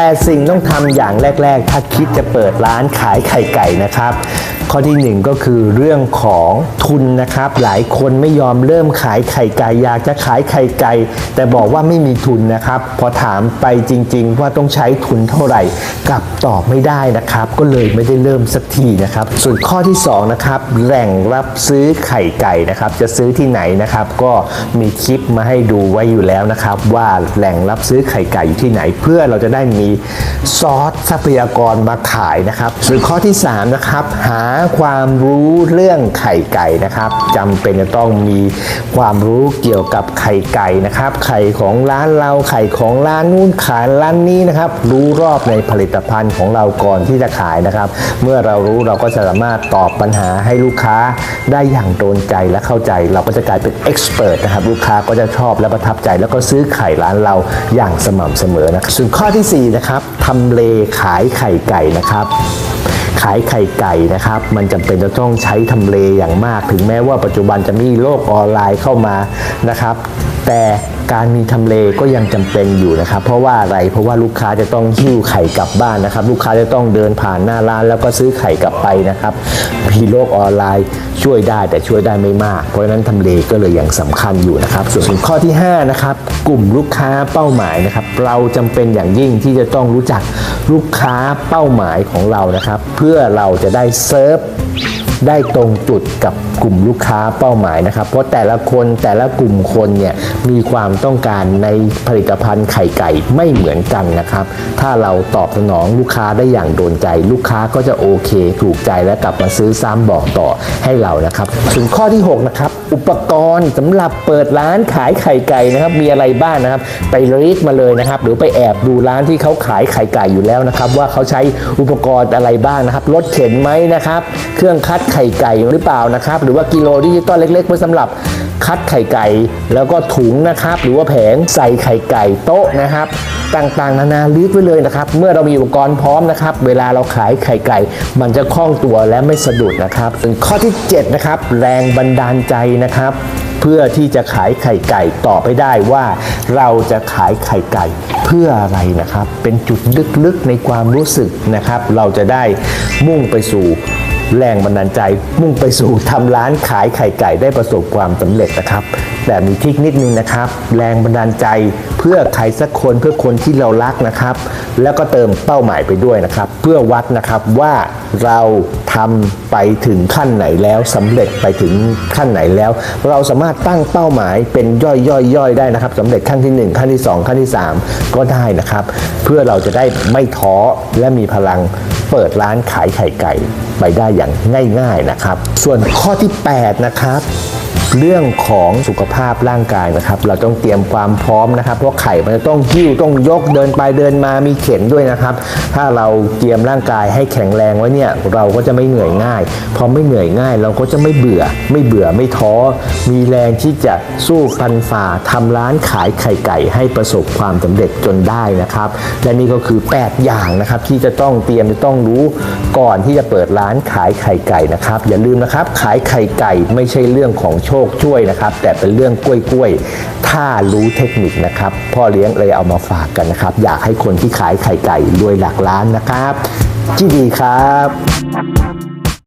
แต่สิ่งต้องทำอย่างแรก ๆ ถ้าคิดจะเปิดร้านขายไข่ไก่นะครับ ข้อที่หนึ่งก็คือเรื่องของทุนนะครับ หลายคนไม่ยอมเริ่มขายไข่ไก่อยากจะขายไข่ไก่แต่บอกว่าไม่มีทุนนะครับ พอถามไปจริง ๆ ว่าต้องใช้ทุนเท่าไหร่กลับตอบไม่ได้นะครับ ก็เลยไม่ได้เริ่มสักทีนะครับ ส่วนข้อที่สองนะครับ แหล่งรับซื้อไข่ไก่นะครับ จะซื้อที่ไหนนะครับ ก็มีคลิปมาให้ดูไว้อยู่แล้วนะครับ ว่าแหล่งรับซื้อไข่ไก่อยู่ที่ไหน เพื่อเราจะได้มีซอสทรัพยากรมาขายนะครับส่วนข้อที่สามนะครับ หาความรู้เรื่องไข่ไก่นะครับจำเป็นจะต้องมีความรู้เกี่ยวกับไข่ไก่นะครับ ไข่ของร้านเราไข่ของร้านนู้นขายร้านนี้นะครับ รู้รอบในผลิตภัณฑ์ของเราก่อนที่จะขายนะครับ เมื่อเรารู้เราก็จะสามารถตอบปัญหาให้ลูกค้าได้อย่างโดนใจและเข้าใจ เราก็จะกลายเป็นเอ็กซ์เพรสนะครับลูกค้าก็จะชอบและประทับใจ แล้วก็ซื้อไข่ร้านเราอย่างสม่ำเสมอนะครับส่วนข้อที่สี่นะครับทำเลขายไข่ไก่นะครับ ขายไข่ไก่นะครับ มันจำเป็นจะต้องใช้ทำเลอย่างมาก ถึงแม้ว่าปัจจุบันจะมีโลกออนไลน์เข้ามานะครับ แต่การมีทำเลก็ยังจำเป็นอยู่นะครับ เพราะว่าอะไรเพราะว่าลูกค้าจะต้องหิ้วไข่กลับบ้านนะครับ ลูกค้าจะต้องเดินผ่านหน้าร้าน แล้วก็ซื้อไข่กลับไปนะครับมีโลกออนไลน์ช่วยได้แต่ช่วยได้ไม่มาก เพราะฉะนั้นทำเลก็เลยยังสำคัญอยู่นะครับ ส่วนข้อที่ห้านะครับกลุ่มลูกค้าเป้าหมายนะครับ เราจำเป็นอย่างยิ่งที่จะต้องรู้จักลูกค้าเป้าหมายของเรานะครับเพื่อเราจะได้เซิร์ฟได้ตรงจุดกับ กลุ่มลูกค้าเป้าหมายนะครับ เพราะแต่ละคนแต่ละกลุ่มคนเนี่ยมีความต้องการในผลิตภัณฑ์ไข่ไก่ไม่เหมือนกันนะครับ ถ้าเราตอบสนองลูกค้าได้อย่างโดนใจ ลูกค้าก็จะโอเค ถูกใจและกลับมาซื้อซ้ำบอกต่อให้เรานะครับส่วนข้อที่หกนะครับ อุปกรณ์สำหรับเปิดร้านขายไข่ไก่นะครับ มีอะไรบ้างนะครับ ไปรีดมาเลยนะครับ หรือไปแอบดูร้านที่เขาขายไข่ไก่อยู่แล้วนะครับ ว่าเขาใช้อุปกรณ์อะไรบ้างนะครับรถเข็นไหมนะครับ เครื่องคัดไข่ไก่หรือเปล่านะครับรือว่ากิโลดิจิตอลเล็กๆไว้สำหรับคัดไข่ไก่ แล้วก็ถุงนะครับ หรือว่าแผงใส่ไข่ไก่โต๊ะนะครับ ต่างๆ นานาลิสต์ไว้เลยนะครับ เมื่อเรามีอุปกรณ์พร้อมนะครับ เวลาเราขายไข่ไก่ มันจะคล่องตัวและไม่สะดุดนะครับส่วนข้อที่ 7 นะครับ แรงบันดาลใจนะครับเพื่อที่จะขายไข่ไก่ต่อไปได้ว่า เราจะขายไข่ไก่เพื่ออะไรนะครับ เป็นจุดลึกๆในความรู้สึกนะครับ เราจะได้มุ่งไปสู่ แรงบันดาลใจมุ่งไปสู่ทำร้านขายไข่ไก่ได้ประสบความสำเร็จนะครับ แต่มีทิกนิดนึงนะครับ แรงบันดาลใจเพื่อใครสักคนเพื่อคนที่เรารักนะครับ แล้วก็เติมเป้าหมายไปด้วยนะครับ เพื่อวัดนะครับว่าเราทำไปถึงขั้นไหนแล้วสำเร็จไปถึงขั้นไหนแล้ว เราสามารถตั้งเป้าหมายเป็นย่อยย่อยย่อยได้นะครับสำเร็จขั้นที่ 1 ขั้นที่ 2 ขั้นที่ 3 ก็ได้นะครับ เพื่อเราจะได้ไม่ท้อและมีพลังเปิดร้านขายไข่ไก่ ไปได้อย่างง่าย ๆนะครับ ส่วนข้อที่ 8 นะครับ เรื่องของสุขภาพร่างกายนะครับ เราต้องเตรียมความพร้อมนะครับ เพราะไข่มันจะต้องหิ้วต้องยกเดินไปเดินมามีเข็นด้วยนะครับ ถ้าเราเตรียมร่างกายให้แข็งแรงไว้เนี่ยเราก็จะไม่เหนื่อยง่ายพอไม่เหนื่อยง่าย เราก็จะไม่เบื่อ ไม่เบื่อไม่ท้อ มีแรงที่จะสู้ฟันฝ่าทำร้านขายไข่ไก่ให้ประสบความสำเร็จจนได้นะครับ และนี่ก็คือ 8 อย่างนะครับที่จะต้องเตรียมจะต้องรู้ก่อนที่จะเปิดร้านขายไข่ไก่นะครับ อย่าลืมนะครับ ขายไข่ไก่ไม่ใช่เรื่องของโชคช่วยนะครับ แต่เป็นเรื่องกล้วยๆถ้ารู้เทคนิคนะครับ พ่อเลี้ยงเลยเอามาฝากกันนะครับ อยากให้คนที่ขายไข่ไก่รวยหลักล้านนะครับที่ดีครับ